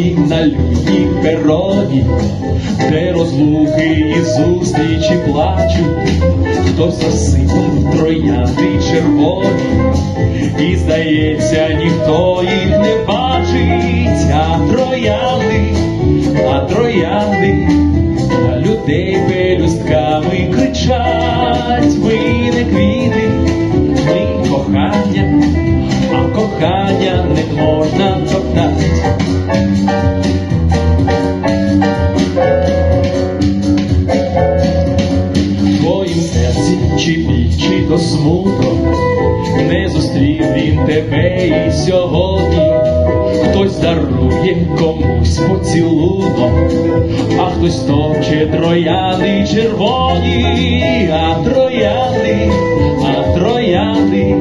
на людній пероні, де розлуки і зустрічі плачуть, хтось засипав троянди червоні, і здається, ніхто їх не бачить, а троянди, а троянди на людей пелюстками кричать, ми не квіти, ми кохання, а кохання не можна твоїм серці чи біль, чи то смуток, не зустрів він тебе і сьогодні. Хтось дарує комусь поцілунок, а хтось топче трояни червоні, а трояни, а трояни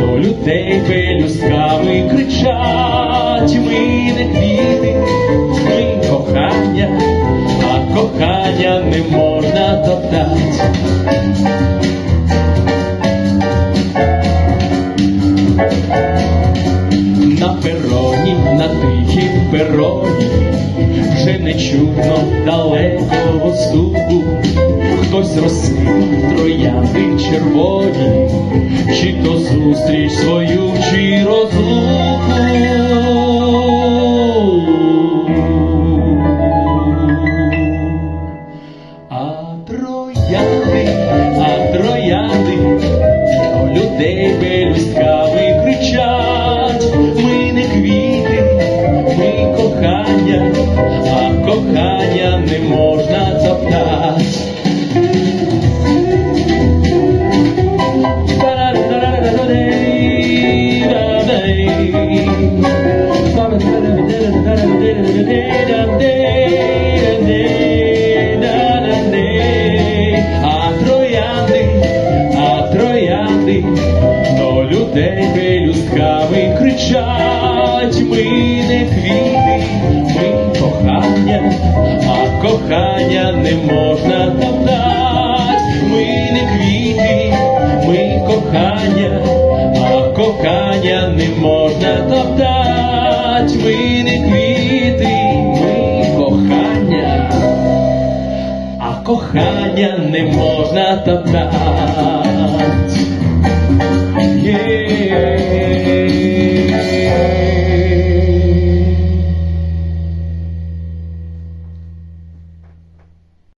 до людей пелюстками кричать, ми не квіти, ми кохання, а кохання не можна топтать. Чутно далекого стуку, хтось розкрив троянди червоні, чи то зустріч свою, не можна топтать. А троянди, а троянди до людей пелюстками кричать, ми не квіти, кохання не можна топтать, ми не квіти, ми кохання, а кохання не можна топтать, ми не квіти, ми кохання, а кохання не можна топтать.